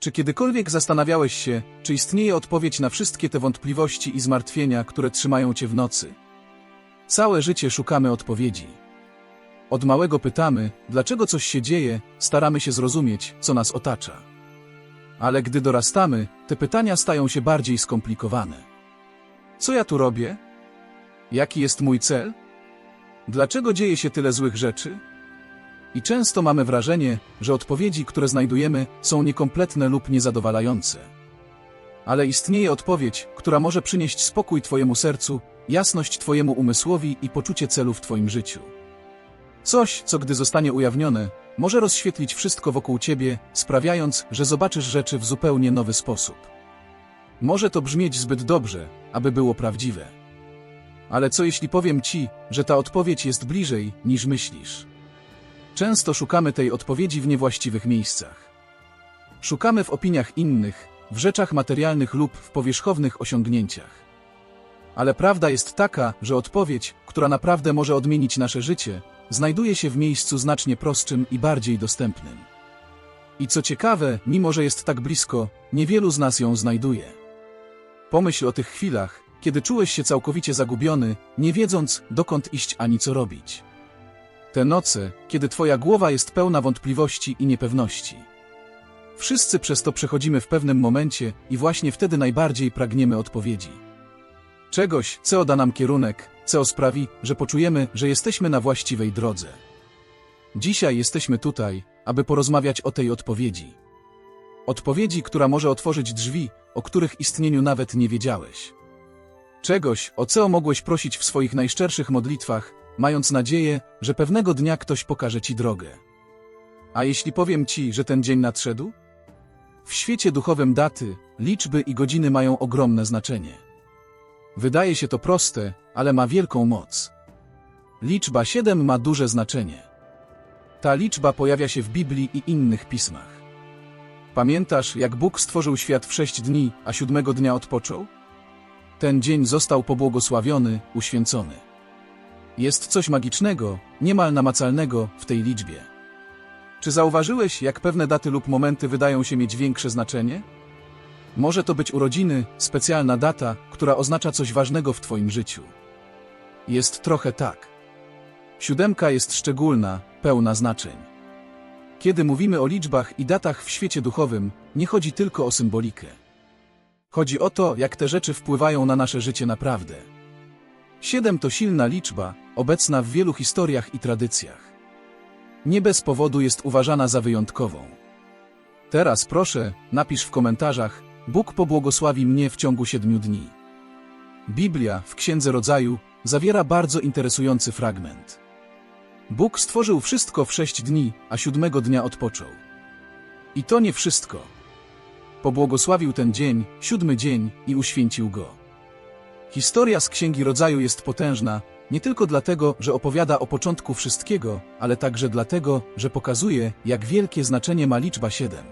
Czy kiedykolwiek zastanawiałeś się, czy istnieje odpowiedź na wszystkie te wątpliwości i zmartwienia, które trzymają cię w nocy? Całe życie szukamy odpowiedzi. Od małego pytamy, dlaczego coś się dzieje, staramy się zrozumieć, co nas otacza. Ale gdy dorastamy, te pytania stają się bardziej skomplikowane. Co ja tu robię? Jaki jest mój cel? Dlaczego dzieje się tyle złych rzeczy? I często mamy wrażenie, że odpowiedzi, które znajdujemy, są niekompletne lub niezadowalające. Ale istnieje odpowiedź, która może przynieść spokój Twojemu sercu, jasność Twojemu umysłowi i poczucie celu w Twoim życiu. Coś, co gdy zostanie ujawnione, może rozświetlić wszystko wokół Ciebie, sprawiając, że zobaczysz rzeczy w zupełnie nowy sposób. Może to brzmieć zbyt dobrze, aby było prawdziwe. Ale co jeśli powiem Ci, że ta odpowiedź jest bliżej, niż myślisz? Często szukamy tej odpowiedzi w niewłaściwych miejscach. Szukamy w opiniach innych, w rzeczach materialnych lub w powierzchownych osiągnięciach. Ale prawda jest taka, że odpowiedź, która naprawdę może odmienić nasze życie, znajduje się w miejscu znacznie prostszym i bardziej dostępnym. I co ciekawe, mimo że jest tak blisko, niewielu z nas ją znajduje. Pomyśl o tych chwilach, kiedy czułeś się całkowicie zagubiony, nie wiedząc, dokąd iść ani co robić. Te noce, kiedy twoja głowa jest pełna wątpliwości i niepewności. Wszyscy przez to przechodzimy w pewnym momencie i właśnie wtedy najbardziej pragniemy odpowiedzi. Czegoś, co da nam kierunek, co sprawi, że poczujemy, że jesteśmy na właściwej drodze. Dzisiaj jesteśmy tutaj, aby porozmawiać o tej odpowiedzi. Odpowiedzi, która może otworzyć drzwi, o których istnieniu nawet nie wiedziałeś. Czegoś, o co mogłeś prosić w swoich najszczerszych modlitwach, mając nadzieję, że pewnego dnia ktoś pokaże ci drogę. A jeśli powiem ci, że ten dzień nadszedł? W świecie duchowym daty, liczby i godziny mają ogromne znaczenie. Wydaje się to proste, ale ma wielką moc. Liczba 7 ma duże znaczenie. Ta liczba pojawia się w Biblii i innych pismach. Pamiętasz, jak Bóg stworzył świat w sześć dni, a siódmego dnia odpoczął? Ten dzień został pobłogosławiony, uświęcony. Jest coś magicznego, niemal namacalnego w tej liczbie. Czy zauważyłeś, jak pewne daty lub momenty wydają się mieć większe znaczenie? Może to być urodziny, specjalna data, która oznacza coś ważnego w Twoim życiu. Jest trochę tak. Siódemka jest szczególna, pełna znaczeń. Kiedy mówimy o liczbach i datach w świecie duchowym, nie chodzi tylko o symbolikę. Chodzi o to, jak te rzeczy wpływają na nasze życie naprawdę. Siedem to silna liczba, obecna w wielu historiach i tradycjach. Nie bez powodu jest uważana za wyjątkową. Teraz proszę, napisz w komentarzach, Bóg pobłogosławi mnie w ciągu siedmiu dni. Biblia w Księdze Rodzaju zawiera bardzo interesujący fragment. Bóg stworzył wszystko w sześć dni, a siódmego dnia odpoczął. I to nie wszystko. Pobłogosławił ten dzień, siódmy dzień i uświęcił go. Historia z Księgi Rodzaju jest potężna, nie tylko dlatego, że opowiada o początku wszystkiego, ale także dlatego, że pokazuje, jak wielkie znaczenie ma liczba siedem.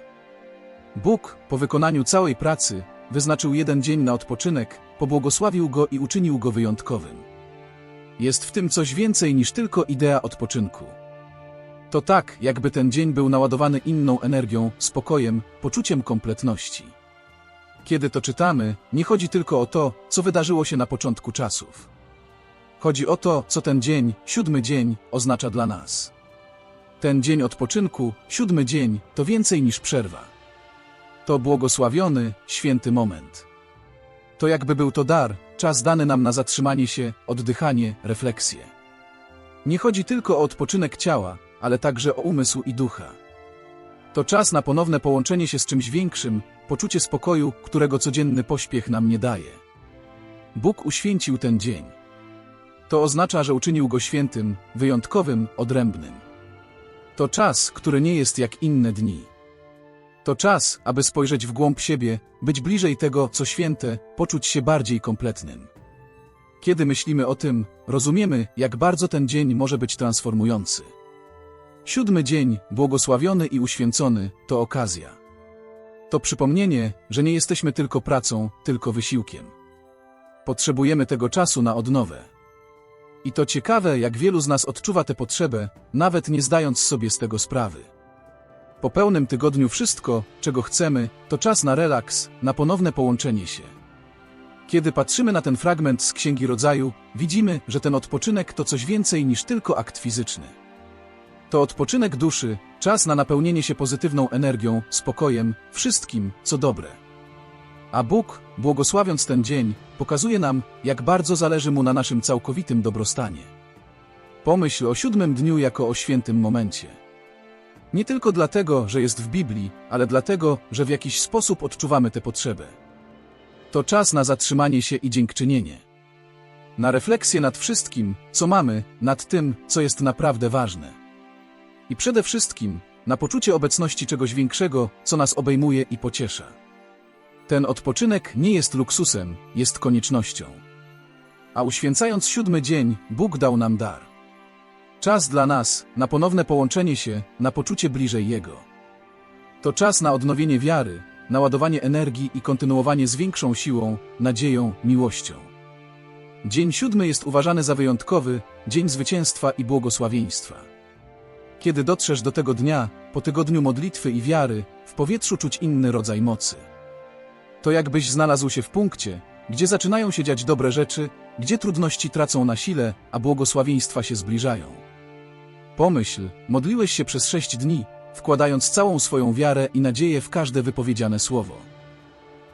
Bóg, po wykonaniu całej pracy, wyznaczył jeden dzień na odpoczynek, pobłogosławił go i uczynił go wyjątkowym. Jest w tym coś więcej niż tylko idea odpoczynku. To tak, jakby ten dzień był naładowany inną energią, spokojem, poczuciem kompletności. Kiedy to czytamy, nie chodzi tylko o to, co wydarzyło się na początku czasów. Chodzi o to, co ten dzień, siódmy dzień, oznacza dla nas. Ten dzień odpoczynku, siódmy dzień, to więcej niż przerwa. To błogosławiony, święty moment. To jakby był to dar, czas dany nam na zatrzymanie się, oddychanie, refleksję. Nie chodzi tylko o odpoczynek ciała, ale także o umysł i ducha. To czas na ponowne połączenie się z czymś większym, poczucie spokoju, którego codzienny pośpiech nam nie daje. Bóg uświęcił ten dzień. To oznacza, że uczynił go świętym, wyjątkowym, odrębnym. To czas, który nie jest jak inne dni. To czas, aby spojrzeć w głąb siebie, być bliżej tego, co święte, poczuć się bardziej kompletnym. Kiedy myślimy o tym, rozumiemy, jak bardzo ten dzień może być transformujący. Siódmy dzień, błogosławiony i uświęcony, to okazja. To przypomnienie, że nie jesteśmy tylko pracą, tylko wysiłkiem. Potrzebujemy tego czasu na odnowę. I to ciekawe, jak wielu z nas odczuwa tę potrzebę, nawet nie zdając sobie z tego sprawy. Po pełnym tygodniu wszystko, czego chcemy, to czas na relaks, na ponowne połączenie się. Kiedy patrzymy na ten fragment z Księgi Rodzaju, widzimy, że ten odpoczynek to coś więcej niż tylko akt fizyczny. To odpoczynek duszy, czas na napełnienie się pozytywną energią, spokojem, wszystkim, co dobre. A Bóg, błogosławiąc ten dzień, pokazuje nam, jak bardzo zależy Mu na naszym całkowitym dobrostanie. Pomyśl o siódmym dniu jako o świętym momencie. Nie tylko dlatego, że jest w Biblii, ale dlatego, że w jakiś sposób odczuwamy tę potrzebę. To czas na zatrzymanie się i dziękczynienie. Na refleksję nad wszystkim, co mamy, nad tym, co jest naprawdę ważne. I przede wszystkim, na poczucie obecności czegoś większego, co nas obejmuje i pociesza. Ten odpoczynek nie jest luksusem, jest koniecznością. A uświęcając siódmy dzień, Bóg dał nam dar. Czas dla nas, na ponowne połączenie się, na poczucie bliżej Jego. To czas na odnowienie wiary, naładowanie energii i kontynuowanie z większą siłą, nadzieją, miłością. Dzień siódmy jest uważany za wyjątkowy, dzień zwycięstwa i błogosławieństwa. Kiedy dotrzesz do tego dnia, po tygodniu modlitwy i wiary, w powietrzu czuć inny rodzaj mocy. To jakbyś znalazł się w punkcie, gdzie zaczynają się dziać dobre rzeczy, gdzie trudności tracą na sile, a błogosławieństwa się zbliżają. Pomyśl, modliłeś się przez sześć dni, wkładając całą swoją wiarę i nadzieję w każde wypowiedziane słowo.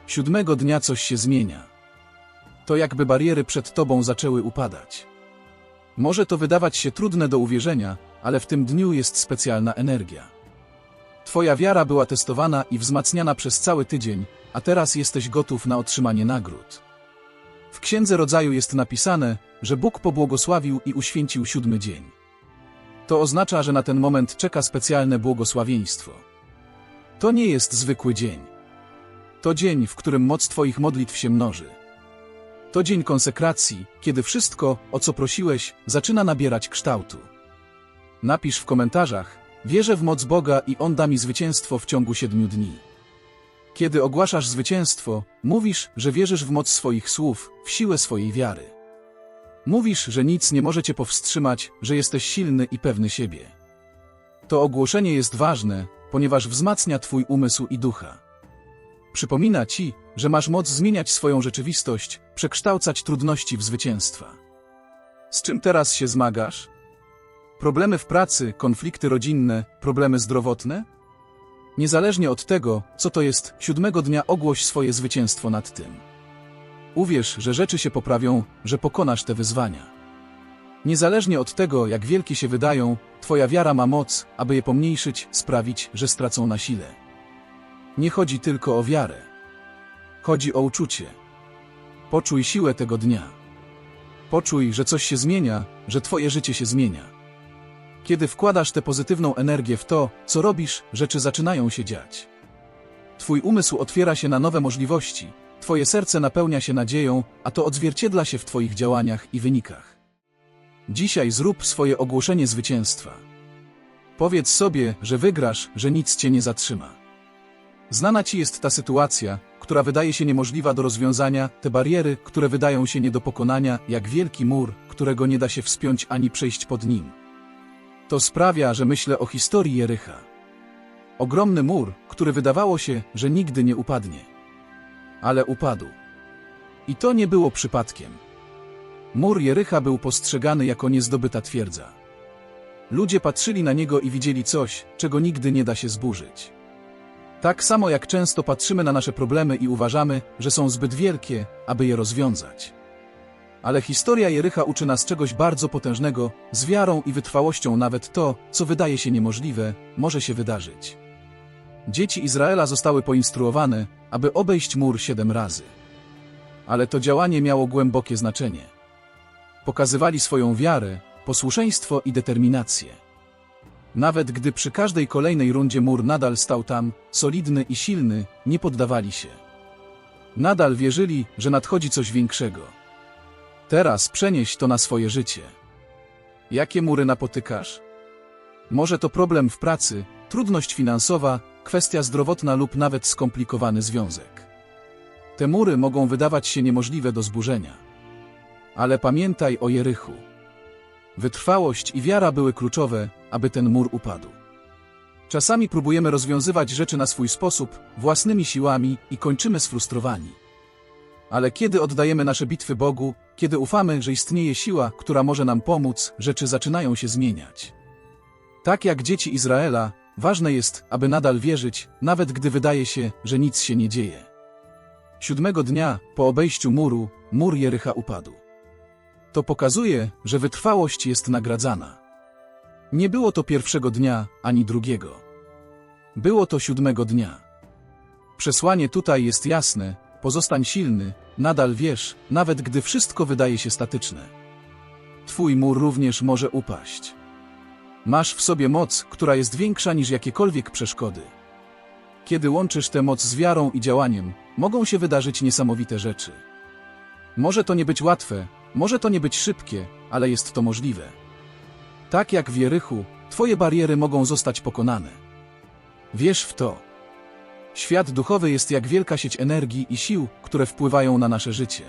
Siódmego dnia coś się zmienia. To jakby bariery przed tobą zaczęły upadać. Może to wydawać się trudne do uwierzenia, ale w tym dniu jest specjalna energia. Twoja wiara była testowana i wzmacniana przez cały tydzień, a teraz jesteś gotów na otrzymanie nagród. W Księdze Rodzaju jest napisane, że Bóg pobłogosławił i uświęcił siódmy dzień. To oznacza, że na ten moment czeka specjalne błogosławieństwo. To nie jest zwykły dzień. To dzień, w którym moc Twoich modlitw się mnoży. To dzień konsekracji, kiedy wszystko, o co prosiłeś, zaczyna nabierać kształtu. Napisz w komentarzach, wierzę w moc Boga i On da mi zwycięstwo w ciągu siedmiu dni. Kiedy ogłaszasz zwycięstwo, mówisz, że wierzysz w moc swoich słów, w siłę swojej wiary. Mówisz, że nic nie może cię powstrzymać, że jesteś silny i pewny siebie. To ogłoszenie jest ważne, ponieważ wzmacnia twój umysł i ducha. Przypomina ci, że masz moc zmieniać swoją rzeczywistość, przekształcać trudności w zwycięstwa. Z czym teraz się zmagasz? Problemy w pracy, konflikty rodzinne, problemy zdrowotne? Niezależnie od tego, co to jest, siódmego dnia ogłoś swoje zwycięstwo nad tym. Uwierz, że rzeczy się poprawią, że pokonasz te wyzwania. Niezależnie od tego, jak wielkie się wydają, Twoja wiara ma moc, aby je pomniejszyć, sprawić, że stracą na sile. Nie chodzi tylko o wiarę. Chodzi o uczucie. Poczuj siłę tego dnia. Poczuj, że coś się zmienia, że Twoje życie się zmienia. Kiedy wkładasz tę pozytywną energię w to, co robisz, rzeczy zaczynają się dziać. Twój umysł otwiera się na nowe możliwości, Twoje serce napełnia się nadzieją, a to odzwierciedla się w Twoich działaniach i wynikach. Dzisiaj zrób swoje ogłoszenie zwycięstwa. Powiedz sobie, że wygrasz, że nic Cię nie zatrzyma. Znana Ci jest ta sytuacja, która wydaje się niemożliwa do rozwiązania, te bariery, które wydają się nie do pokonania, jak wielki mur, którego nie da się wspiąć ani przejść pod nim. To sprawia, że myślę o historii Jericha. Ogromny mur, który wydawało się, że nigdy nie upadnie. Ale upadł. I to nie było przypadkiem. Mur Jericha był postrzegany jako niezdobyta twierdza. Ludzie patrzyli na niego i widzieli coś, czego nigdy nie da się zburzyć. Tak samo jak często patrzymy na nasze problemy i uważamy, że są zbyt wielkie, aby je rozwiązać. Ale historia Jericha uczy nas czegoś bardzo potężnego, z wiarą i wytrwałością nawet to, co wydaje się niemożliwe, może się wydarzyć. Dzieci Izraela zostały poinstruowane, aby obejść mur siedem razy. Ale to działanie miało głębokie znaczenie. Pokazywali swoją wiarę, posłuszeństwo i determinację. Nawet gdy przy każdej kolejnej rundzie mur nadal stał tam, solidny i silny, nie poddawali się. Nadal wierzyli, że nadchodzi coś większego. Teraz przenieś to na swoje życie. Jakie mury napotykasz? Może to problem w pracy, trudność finansowa, kwestia zdrowotna lub nawet skomplikowany związek. Te mury mogą wydawać się niemożliwe do zburzenia. Ale pamiętaj o Jerychu. Wytrwałość i wiara były kluczowe, aby ten mur upadł. Czasami próbujemy rozwiązywać rzeczy na swój sposób, własnymi siłami i kończymy sfrustrowani. Ale kiedy oddajemy nasze bitwy Bogu, kiedy ufamy, że istnieje siła, która może nam pomóc, rzeczy zaczynają się zmieniać. Tak jak dzieci Izraela, ważne jest, aby nadal wierzyć, nawet gdy wydaje się, że nic się nie dzieje. Siódmego dnia, po obejściu muru, mur Jericha upadł. To pokazuje, że wytrwałość jest nagradzana. Nie było to pierwszego dnia, ani drugiego. Było to siódmego dnia. Przesłanie tutaj jest jasne, pozostań silny, nadal wiesz, nawet gdy wszystko wydaje się statyczne. Twój mur również może upaść. Masz w sobie moc, która jest większa niż jakiekolwiek przeszkody. Kiedy łączysz tę moc z wiarą i działaniem, mogą się wydarzyć niesamowite rzeczy. Może to nie być łatwe, może to nie być szybkie, ale jest to możliwe. Tak jak w Jerychu, Twoje bariery mogą zostać pokonane. Wierz w to. Świat duchowy jest jak wielka sieć energii i sił, które wpływają na nasze życie.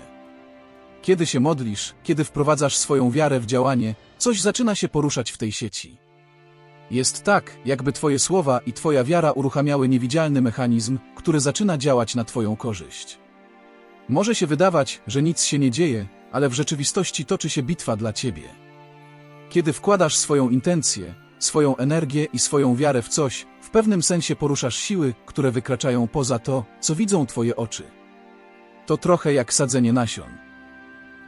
Kiedy się modlisz, kiedy wprowadzasz swoją wiarę w działanie, coś zaczyna się poruszać w tej sieci. Jest tak, jakby Twoje słowa i Twoja wiara uruchamiały niewidzialny mechanizm, który zaczyna działać na Twoją korzyść. Może się wydawać, że nic się nie dzieje, ale w rzeczywistości toczy się bitwa dla Ciebie. Kiedy wkładasz swoją intencję, swoją energię i swoją wiarę w coś, w pewnym sensie poruszasz siły, które wykraczają poza to, co widzą Twoje oczy. To trochę jak sadzenie nasion.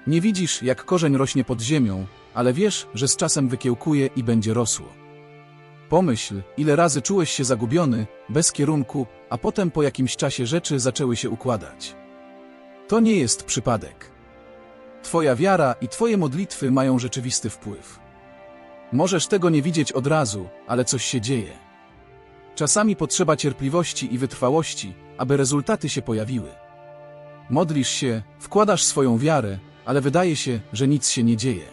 Nie widzisz, jak korzeń rośnie pod ziemią, ale wiesz, że z czasem wykiełkuje i będzie rosło. Pomyśl, ile razy czułeś się zagubiony, bez kierunku, a potem po jakimś czasie rzeczy zaczęły się układać. To nie jest przypadek. Twoja wiara i Twoje modlitwy mają rzeczywisty wpływ. Możesz tego nie widzieć od razu, ale coś się dzieje. Czasami potrzeba cierpliwości i wytrwałości, aby rezultaty się pojawiły. Modlisz się, wkładasz swoją wiarę, ale wydaje się, że nic się nie dzieje.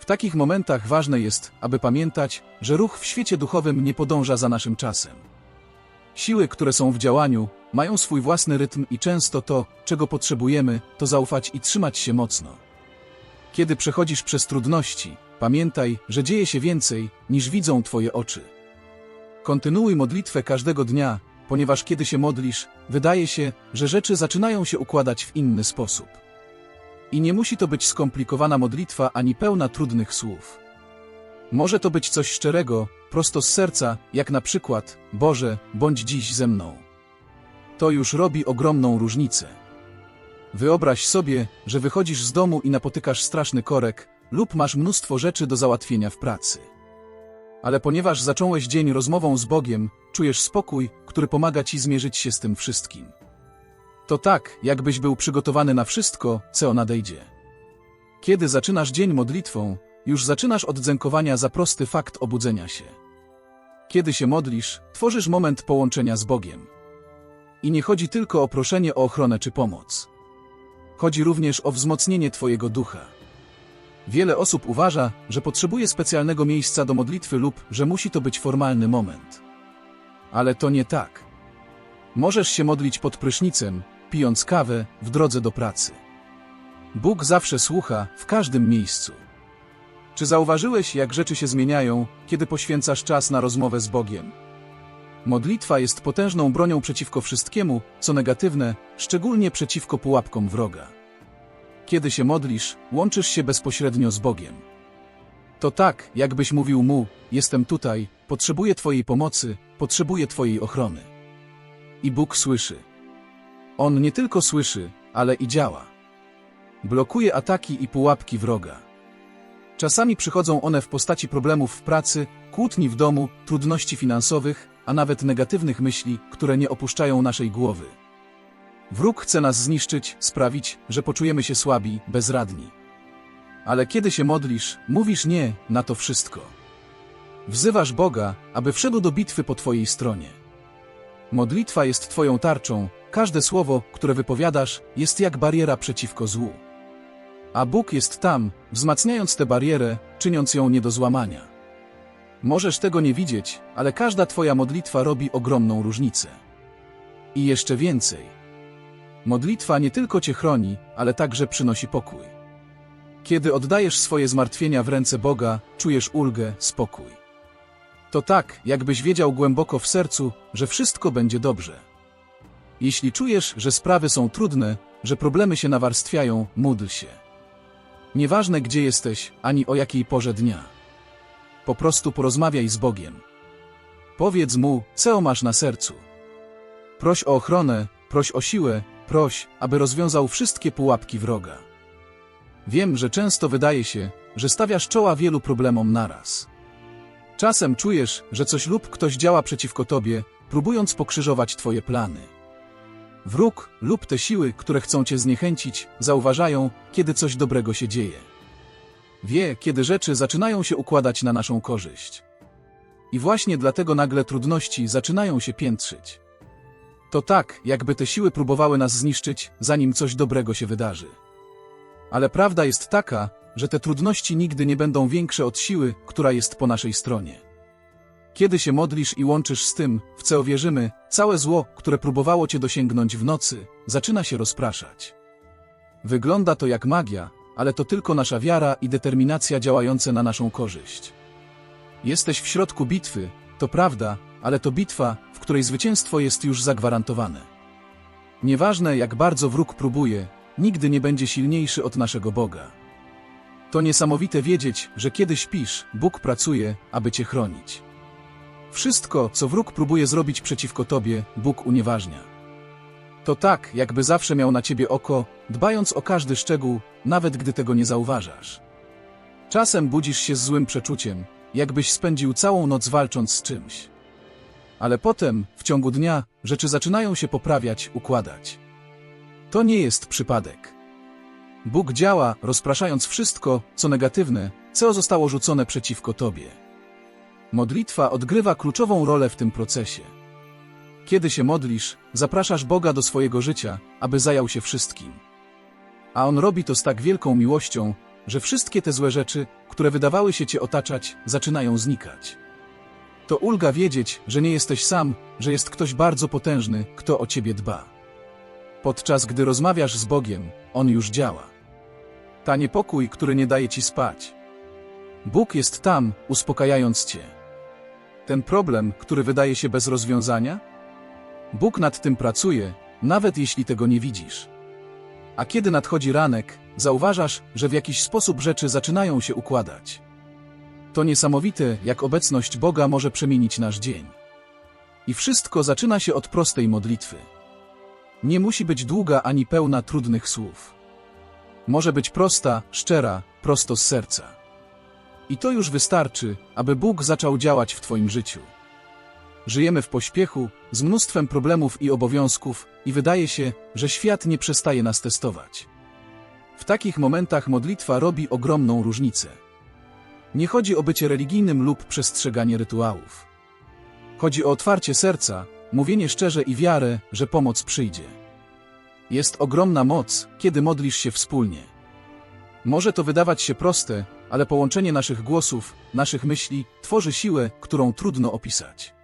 W takich momentach ważne jest, aby pamiętać, że ruch w świecie duchowym nie podąża za naszym czasem. Siły, które są w działaniu, mają swój własny rytm i często to, czego potrzebujemy, to zaufać i trzymać się mocno. Kiedy przechodzisz przez trudności, pamiętaj, że dzieje się więcej, niż widzą Twoje oczy. Kontynuuj modlitwę każdego dnia, ponieważ kiedy się modlisz, wydaje się, że rzeczy zaczynają się układać w inny sposób. I nie musi to być skomplikowana modlitwa ani pełna trudnych słów. Może to być coś szczerego, prosto z serca, jak na przykład: Boże, bądź dziś ze mną. To już robi ogromną różnicę. Wyobraź sobie, że wychodzisz z domu i napotykasz straszny korek, lub masz mnóstwo rzeczy do załatwienia w pracy. Ale ponieważ zacząłeś dzień rozmową z Bogiem, czujesz spokój, który pomaga ci zmierzyć się z tym wszystkim. To tak, jakbyś był przygotowany na wszystko, co nadejdzie. Kiedy zaczynasz dzień modlitwą, już zaczynasz od dzękowania za prosty fakt obudzenia się. Kiedy się modlisz, tworzysz moment połączenia z Bogiem. I nie chodzi tylko o proszenie o ochronę czy pomoc. Chodzi również o wzmocnienie Twojego ducha. Wiele osób uważa, że potrzebuje specjalnego miejsca do modlitwy lub że musi to być formalny moment. Ale to nie tak. Możesz się modlić pod prysznicem, pijąc kawę, w drodze do pracy. Bóg zawsze słucha, w każdym miejscu. Czy zauważyłeś, jak rzeczy się zmieniają, kiedy poświęcasz czas na rozmowę z Bogiem? Modlitwa jest potężną bronią przeciwko wszystkiemu, co negatywne, szczególnie przeciwko pułapkom wroga. Kiedy się modlisz, łączysz się bezpośrednio z Bogiem. To tak, jakbyś mówił mu: Jestem tutaj, potrzebuję Twojej pomocy, potrzebuję Twojej ochrony. I Bóg słyszy. On nie tylko słyszy, ale i działa. Blokuje ataki i pułapki wroga. Czasami przychodzą one w postaci problemów w pracy, kłótni w domu, trudności finansowych, a nawet negatywnych myśli, które nie opuszczają naszej głowy. Wróg chce nas zniszczyć, sprawić, że poczujemy się słabi, bezradni. Ale kiedy się modlisz, mówisz nie na to wszystko. Wzywasz Boga, aby wszedł do bitwy po Twojej stronie. Modlitwa jest Twoją tarczą, każde słowo, które wypowiadasz, jest jak bariera przeciwko złu. A Bóg jest tam, wzmacniając tę barierę, czyniąc ją nie do złamania. Możesz tego nie widzieć, ale każda Twoja modlitwa robi ogromną różnicę. I jeszcze więcej. Modlitwa nie tylko Cię chroni, ale także przynosi pokój. Kiedy oddajesz swoje zmartwienia w ręce Boga, czujesz ulgę, spokój. To tak, jakbyś wiedział głęboko w sercu, że wszystko będzie dobrze. Jeśli czujesz, że sprawy są trudne, że problemy się nawarstwiają, módl się. Nieważne gdzie jesteś, ani o jakiej porze dnia. Po prostu porozmawiaj z Bogiem. Powiedz mu, co masz na sercu. Proś o ochronę, proś o siłę, proś, aby rozwiązał wszystkie pułapki wroga. Wiem, że często wydaje się, że stawiasz czoła wielu problemom naraz. Czasem czujesz, że coś lub ktoś działa przeciwko tobie, próbując pokrzyżować twoje plany. Wróg lub te siły, które chcą cię zniechęcić, zauważają, kiedy coś dobrego się dzieje. Wie, kiedy rzeczy zaczynają się układać na naszą korzyść. I właśnie dlatego nagle trudności zaczynają się piętrzyć. To tak, jakby te siły próbowały nas zniszczyć, zanim coś dobrego się wydarzy. Ale prawda jest taka, że te trudności nigdy nie będą większe od siły, która jest po naszej stronie. Kiedy się modlisz i łączysz z tym, w co wierzymy, całe zło, które próbowało cię dosięgnąć w nocy, zaczyna się rozpraszać. Wygląda to jak magia, ale to tylko nasza wiara i determinacja działające na naszą korzyść. Jesteś w środku bitwy, to prawda, ale to bitwa, w której zwycięstwo jest już zagwarantowane. Nieważne jak bardzo wróg próbuje, nigdy nie będzie silniejszy od naszego Boga. To niesamowite wiedzieć, że kiedy śpisz, Bóg pracuje, aby cię chronić. Wszystko, co wróg próbuje zrobić przeciwko tobie, Bóg unieważnia. To tak, jakby zawsze miał na ciebie oko, dbając o każdy szczegół, nawet gdy tego nie zauważasz. Czasem budzisz się z złym przeczuciem, jakbyś spędził całą noc walcząc z czymś. Ale potem, w ciągu dnia, rzeczy zaczynają się poprawiać, układać. To nie jest przypadek. Bóg działa, rozpraszając wszystko, co negatywne, co zostało rzucone przeciwko tobie. Modlitwa odgrywa kluczową rolę w tym procesie. Kiedy się modlisz, zapraszasz Boga do swojego życia, aby zajął się wszystkim. A On robi to z tak wielką miłością, że wszystkie te złe rzeczy, które wydawały się cię otaczać, zaczynają znikać. To ulga wiedzieć, że nie jesteś sam, że jest ktoś bardzo potężny, kto o ciebie dba. Podczas gdy rozmawiasz z Bogiem, On już działa. Ta niepokój, który nie daje ci spać. Bóg jest tam, uspokajając cię. Ten problem, który wydaje się bez rozwiązania? Bóg nad tym pracuje, nawet jeśli tego nie widzisz. A kiedy nadchodzi ranek, zauważasz, że w jakiś sposób rzeczy zaczynają się układać. To niesamowite, jak obecność Boga może przemienić nasz dzień. I wszystko zaczyna się od prostej modlitwy. Nie musi być długa ani pełna trudnych słów. Może być prosta, szczera, prosto z serca. I to już wystarczy, aby Bóg zaczął działać w Twoim życiu. Żyjemy w pośpiechu, z mnóstwem problemów i obowiązków, i wydaje się, że świat nie przestaje nas testować. W takich momentach modlitwa robi ogromną różnicę. Nie chodzi o bycie religijnym lub przestrzeganie rytuałów. Chodzi o otwarcie serca, mówienie szczerze i wiarę, że pomoc przyjdzie. Jest ogromna moc, kiedy modlisz się wspólnie. Może to wydawać się proste, ale połączenie naszych głosów, naszych myśli, tworzy siłę, którą trudno opisać.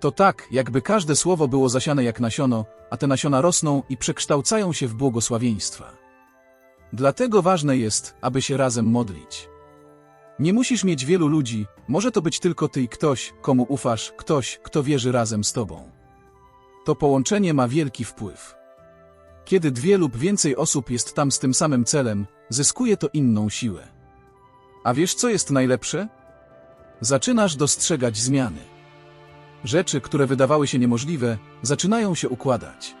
To tak, jakby każde słowo było zasiane jak nasiono, a te nasiona rosną i przekształcają się w błogosławieństwa. Dlatego ważne jest, aby się razem modlić. Nie musisz mieć wielu ludzi, może to być tylko ty i ktoś, komu ufasz, ktoś, kto wierzy razem z tobą. To połączenie ma wielki wpływ. Kiedy dwie lub więcej osób jest tam z tym samym celem, zyskuje to inną siłę. A wiesz co jest najlepsze? Zaczynasz dostrzegać zmiany. Rzeczy, które wydawały się niemożliwe, zaczynają się układać.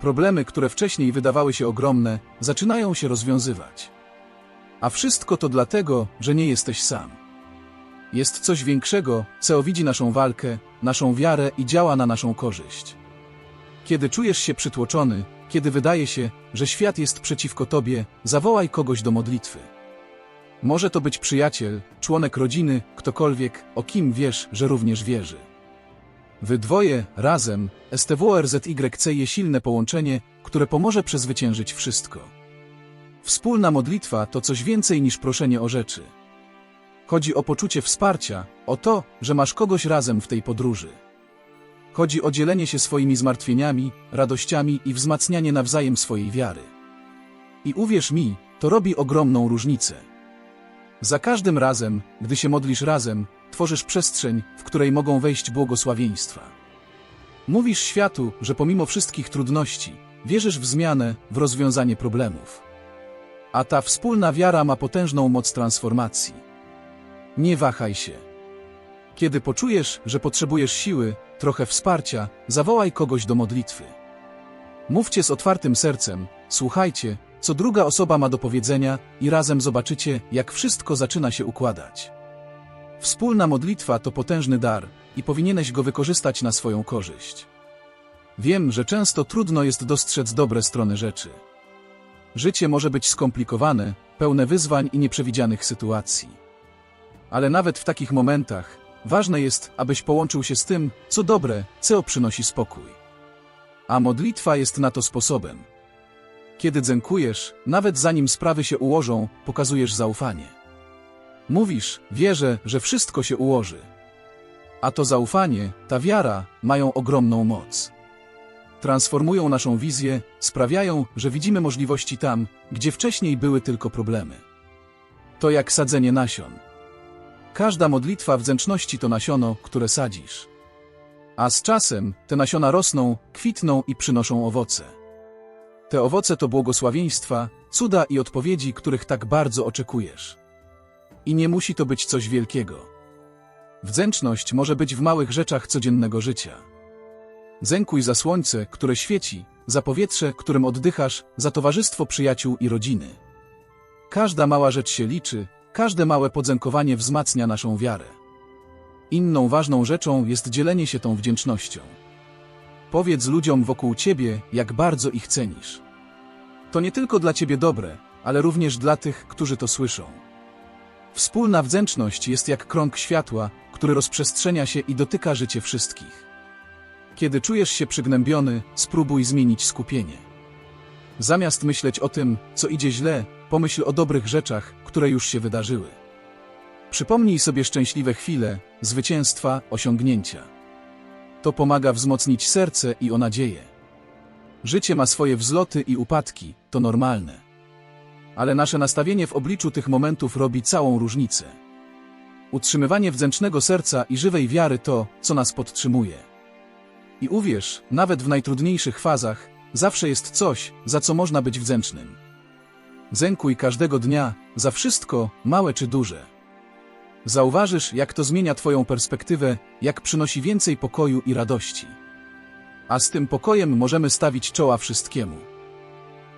Problemy, które wcześniej wydawały się ogromne, zaczynają się rozwiązywać. A wszystko to dlatego, że nie jesteś sam. Jest coś większego, co widzi naszą walkę, naszą wiarę i działa na naszą korzyść. Kiedy czujesz się przytłoczony, kiedy wydaje się, że świat jest przeciwko tobie, zawołaj kogoś do modlitwy. Może to być przyjaciel, członek rodziny, ktokolwiek, o kim wiesz, że również wierzy. Wy dwoje, razem, STWRZYC je silne połączenie, które pomoże przezwyciężyć wszystko. Wspólna modlitwa to coś więcej niż proszenie o rzeczy. Chodzi o poczucie wsparcia, o to, że masz kogoś razem w tej podróży. Chodzi o dzielenie się swoimi zmartwieniami, radościami i wzmacnianie nawzajem swojej wiary. I uwierz mi, to robi ogromną różnicę. Za każdym razem, gdy się modlisz razem, tworzysz przestrzeń, w której mogą wejść błogosławieństwa. Mówisz światu, że pomimo wszystkich trudności, wierzysz w zmianę, w rozwiązanie problemów. A ta wspólna wiara ma potężną moc transformacji. Nie wahaj się. Kiedy poczujesz, że potrzebujesz siły, trochę wsparcia, zawołaj kogoś do modlitwy. Mówcie z otwartym sercem, słuchajcie, co druga osoba ma do powiedzenia i razem zobaczycie, jak wszystko zaczyna się układać. Wspólna modlitwa to potężny dar i powinieneś go wykorzystać na swoją korzyść. Wiem, że często trudno jest dostrzec dobre strony rzeczy. Życie może być skomplikowane, pełne wyzwań i nieprzewidzianych sytuacji. Ale nawet w takich momentach ważne jest, abyś połączył się z tym, co dobre, co przynosi spokój. A modlitwa jest na to sposobem. Kiedy dzękujesz, nawet zanim sprawy się ułożą, pokazujesz zaufanie. Mówisz, wierzę, że wszystko się ułoży. A to zaufanie, ta wiara mają ogromną moc. Transformują naszą wizję, sprawiają, że widzimy możliwości tam, gdzie wcześniej były tylko problemy. To jak sadzenie nasion. Każda modlitwa wdzięczności to nasiono, które sadzisz. A z czasem te nasiona rosną, kwitną i przynoszą owoce. Te owoce to błogosławieństwa, cuda i odpowiedzi, których tak bardzo oczekujesz. I nie musi to być coś wielkiego. Wdzięczność może być w małych rzeczach codziennego życia. Zękuj za słońce, które świeci, za powietrze, którym oddychasz, za towarzystwo przyjaciół i rodziny. Każda mała rzecz się liczy, każde małe podziękowanie wzmacnia naszą wiarę. Inną ważną rzeczą jest dzielenie się tą wdzięcznością. Powiedz ludziom wokół ciebie, jak bardzo ich cenisz. To nie tylko dla ciebie dobre, ale również dla tych, którzy to słyszą. Wspólna wdzięczność jest jak krąg światła, który rozprzestrzenia się i dotyka życie wszystkich. Kiedy czujesz się przygnębiony, spróbuj zmienić skupienie. Zamiast myśleć o tym, co idzie źle, pomyśl o dobrych rzeczach, które już się wydarzyły. Przypomnij sobie szczęśliwe chwile, zwycięstwa, osiągnięcia. To pomaga wzmocnić serce i o nadzieję. Życie ma swoje wzloty i upadki, to normalne. Ale nasze nastawienie w obliczu tych momentów robi całą różnicę. Utrzymywanie wdzięcznego serca i żywej wiary to, co nas podtrzymuje. I uwierz, nawet w najtrudniejszych fazach, zawsze jest coś, za co można być wdzięcznym. Zękuj każdego dnia, za wszystko, małe czy duże. Zauważysz, jak to zmienia Twoją perspektywę, jak przynosi więcej pokoju i radości. A z tym pokojem możemy stawić czoła wszystkiemu.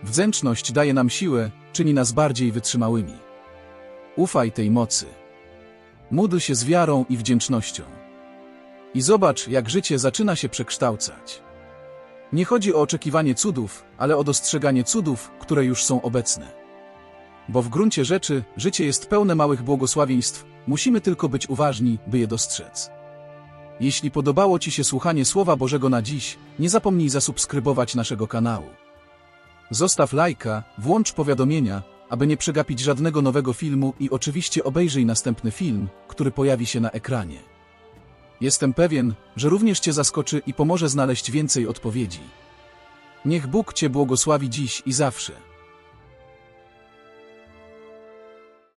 Wdzięczność daje nam siłę, czyni nas bardziej wytrzymałymi. Ufaj tej mocy. Módl się z wiarą i wdzięcznością. I zobacz, jak życie zaczyna się przekształcać. Nie chodzi o oczekiwanie cudów, ale o dostrzeganie cudów, które już są obecne. Bo w gruncie rzeczy życie jest pełne małych błogosławieństw, musimy tylko być uważni, by je dostrzec. Jeśli podobało Ci się słuchanie Słowa Bożego na dziś, nie zapomnij zasubskrybować naszego kanału. Zostaw lajka, włącz powiadomienia, aby nie przegapić żadnego nowego filmu i oczywiście obejrzyj następny film, który pojawi się na ekranie. Jestem pewien, że również Cię zaskoczy i pomoże znaleźć więcej odpowiedzi. Niech Bóg Cię błogosławi dziś i zawsze.